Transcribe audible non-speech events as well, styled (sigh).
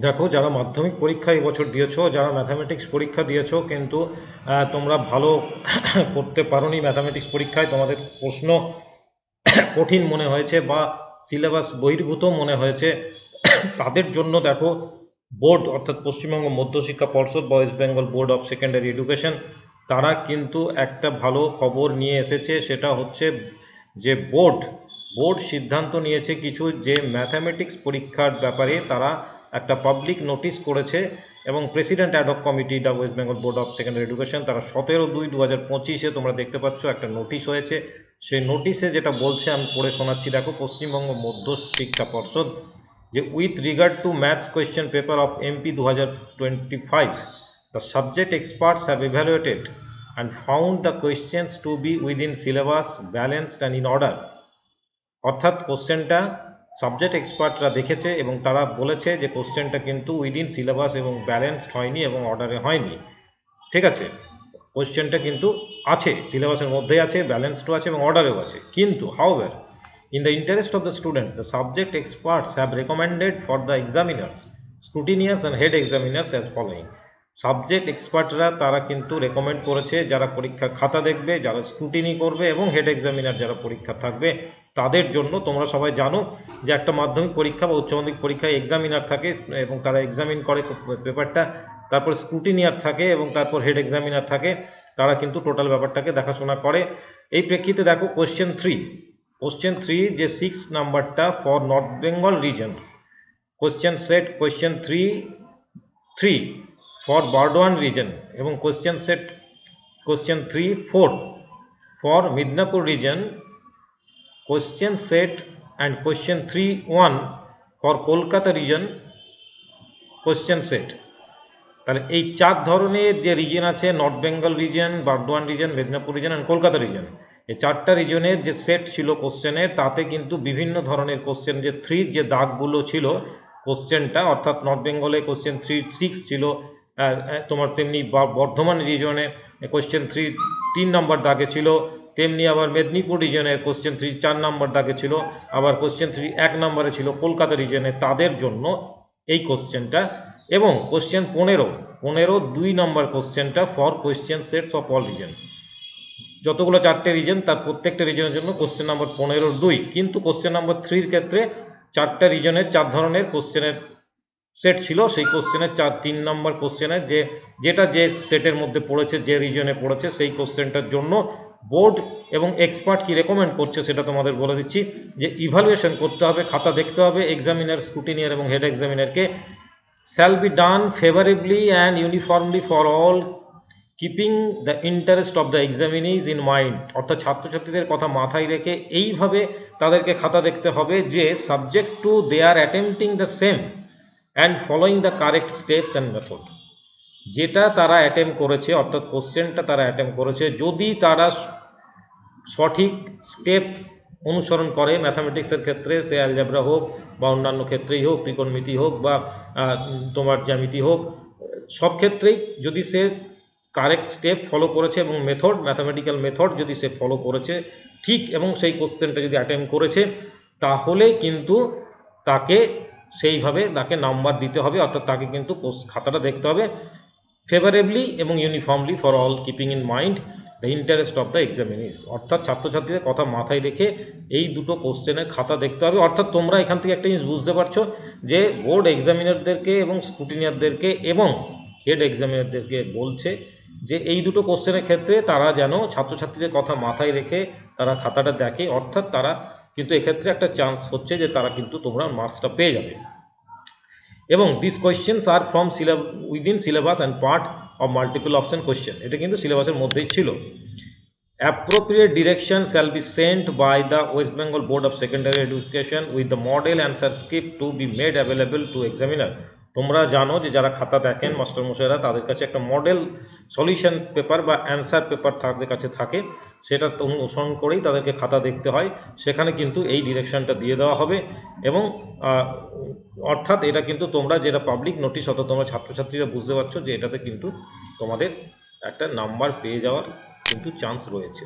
দেখো, যারা মাধ্যমিক পরীক্ষা এবছর দিয়েছ, যারা ম্যাথামেটিক্স পরীক্ষা দিয়েছ, কিন্তু তোমরা ভালো (coughs) করতে পারোনি ম্যাথামেটিক্স পরীক্ষায়, তোমাদের প্রশ্ন (coughs) কঠিন মনে হয়েছে বা সিলেবাস বহির্ভূত মনে হয়েছে। (coughs) তাদের জন্য দেখো বোর্ড অর্থাৎ পশ্চিমবঙ্গ মধ্যশিক্ষা পর্ষদ বা West Bengal board of secondary education তারা কিন্তু একটা ভালো খবর নিয়ে এসেছে, সেটা হচ্ছে যে বোর্ড বোর্ড সিদ্ধান্ত নিয়েছে কিছু যে ম্যাথামেটিক্স পরীক্ষার ব্যাপারে তারা একটা পাবলিক নোটিশ করেছে এবং president ad hoc committee the West Bengal board of secondary education তারা সতেরো দুই দু হাজার পঁচিশে তোমরা দেখতে পাচ্ছ একটা নোটিশ হয়েছে। সেই নোটিশে যেটা বলছে, আমি পড়ে শোনাচ্ছি, দেখো, পশ্চিমবঙ্গ মধ্য শিক্ষা পর্ষদ, যে with regard to maths question paper of MP দু হাজার twenty five the subject experts have evaluated and found the questions to be within syllabus balanced and in order অর্থাৎ কোশ্চেনটা সাবজেক্ট এক্সপার্টরা দেখেছে এবং তারা বলেছে যে কোশ্চেনটা কিন্তু উইদিন সিলেবাস এবং ব্যালেন্সড হয়নি এবং অর্ডারে হয়নি। ঠিক আছে? কোশ্চেনটা কিন্তু আছে সিলেবাসের মধ্যেই আছে ব্যালেন্সডও আছে এবং অর্ডারেও আছে। কিন্তু however in the interest of the students the subject experts have recommended for the examiners scrutineers and head examiners as following subject এক্সপার্টরা তারা কিন্তু রেকমেন্ড করেছে যারা পরীক্ষার খাতা দেখবে, যারা স্ক্রুটিনি করবে এবং হেড এক্সামিনার যারা পরীক্ষা থাকবে, তাদের জন্য তোমরা সবাই জানো যে একটা মাধ্যমিক পরীক্ষা বা উচ্চ মাধ্যমিক পরীক্ষায় এক্সামিনার থাকে এবং তারা এক্সামিন করে পেপারটা তারপর স্ক্রুটিনিয়ার থাকে এবং তারপর হেড এক্সামিনার থাকে, তারা কিন্তু টোটাল ব্যাপারটাকে দেখাশোনা করে। এই প্রেক্ষিতে দেখো কোশ্চেন থ্রি কোশ্চেন থ্রি যে সিক্স নাম্বারটা for north Bengal region question set question three three for Burdwan region এবং question set question three four for Midnapore region question set and question three one for Kolkata region question set তাহলে এই চার ধরনের যে region আছে north Bengal region Burdwan region Medinipur region and Kolkata region এই চারটা রিজনের যে সেট ছিল কোশ্চেনের তাতে কিন্তু বিভিন্ন ধরনের কোশ্চেন যে থ্রির যে দাগগুলো ছিল কোশ্চেনটা অর্থাৎ নর্থ বেঙ্গলে কোশ্চেন থ্রি সিক্স ছিল তোমার তেমনি বর্ধমান রিজনে কোশ্চেন থ্রি তিন নম্বর দাগে ছিল। তেমনি আবার মেদিনীপুর রিজনের কোশ্চেন থ্রি চার নম্বর দাগে ছিল। আবার কোশ্চেন থ্রি এক নম্বরে ছিল কলকাতা রিজনে তাদের জন্য এই কোশ্চেনটা এবং কোশ্চেন পনেরো পনেরো, দুই নম্বর কোশ্চেনটা for question sets of all region যতগুলো চারটে রিজন তার প্রত্যেকটা রিজনের জন্য কোশ্চেন নাম্বার পনেরোর দুই। কিন্তু কোশ্চেন নাম্বার থ্রির ক্ষেত্রে চারটা রিজনের চার ধরনের কোশ্চেনের সেট ছিল, সেই কোশ্চেনের চার, তিন নম্বর কোশ্চেনের যে, যেটা যে সেটের মধ্যে পড়েছে, যে রিজনে পড়েছে, সেই কোশ্চেনটার জন্য বোর্ড এবং এক্সপার্ট কি রেকমেন্ড করছে সেটা তোমাদের বলে দিচ্ছি, যে ইভালুয়েশন করতে হবে, খাতা দেখতে হবে এক্সামিনার স্কুটিনিয়ার এবং হেড এক্সামিনারকে shall be done favourably and uniformly for all keeping the interest of the examinees in mind অর্থাৎ ছাত্রছাত্রীদের কথা মাথায় রেখে এইভাবে তাদেরকে খাতা দেখতে হবে যে subject to they are attempting the same and following the correct steps and method যেটা তারা অ্যাটেম্প করেছে, অর্থাৎ কোশ্চেনটা তারা অ্যাটেম্প করেছে, যদি তারা সঠিক স্টেপ অনুসরণ করে ম্যাথামেটিক্সের ক্ষেত্রে, সে অ্যালজাবরা হোক বা অন্যান্য ক্ষেত্রেই হোক ত্রিকোণমিতি হোক বা তোমার জ্যামিতি হোক, সব ক্ষেত্রেই যদি সে কারেক্ট স্টেপ ফলো করেছে এবং মেথড ম্যাথামেটিক্যাল মেথড যদি সে ফলো করেছে, ঠিক এবং সেই কোশ্চেনটা যদি অ্যাটেম্প করেছে, তাহলে কিন্তু তাকে সেইভাবে তাকে নাম্বার দিতে হবে, অর্থাৎ তাকে কিন্তু খাতাটা দেখতে হবে। ফেভারেবলি এবং uniformly for all keeping in mind the interest of the examinees অর্থাৎ ছাত্রছাত্রীদের কথা মাথায় রেখে এই দুটো কোশ্চেনের খাতা দেখতে হবে। অর্থাৎ তোমরা এখান থেকে একটা জিনিস বুঝতে পারছ যে বোর্ড এক্সামিনারদেরকে এবং স্কুটিনিয়ারদেরকে এবং হেড এক্সামিনারদেরকে বলছে যে এই দুটো কোশ্চেনের ক্ষেত্রে তারা যেন ছাত্রছাত্রীদের কথা মাথায় রেখে তারা খাতাটা দেখে, অর্থাৎ তারা কিন্তু এক্ষেত্রে একটা চান্স হচ্ছে যে তারা কিন্তু তোমরা মার্কসটা পেয়ে যাবে। এবং this questions are from sylla within syllabus and part of multiple option question এটা কিন্তু সিলেবাসের মধ্যেই ছিল। Appropriate direction shall be sent by the West Bengal board of secondary education with the model answer script to be made available to examiner তোমরা জানো যে যারা খাতা দেখেন মাস্টারমশাইরা তাদের কাছে একটা মডেল সলিউশন পেপার বা অ্যান্সার পেপার তাদের কাছে থাকে। সেটা অনুসরণ করেই তাদেরকে খাতা দেখতে হয়। সেখানে কিন্তু এই ডিরেকশনটা দিয়ে দেওয়া হবে এবং অর্থাৎ এটা কিন্তু তোমরা যেটা পাবলিক নোটিশ অত তোমরা ছাত্রছাত্রীরা বুঝতে পারছ যে এটাতে কিন্তু তোমাদের একটা নাম্বার পেয়ে যাওয়ার কিন্তু চান্স রয়েছে।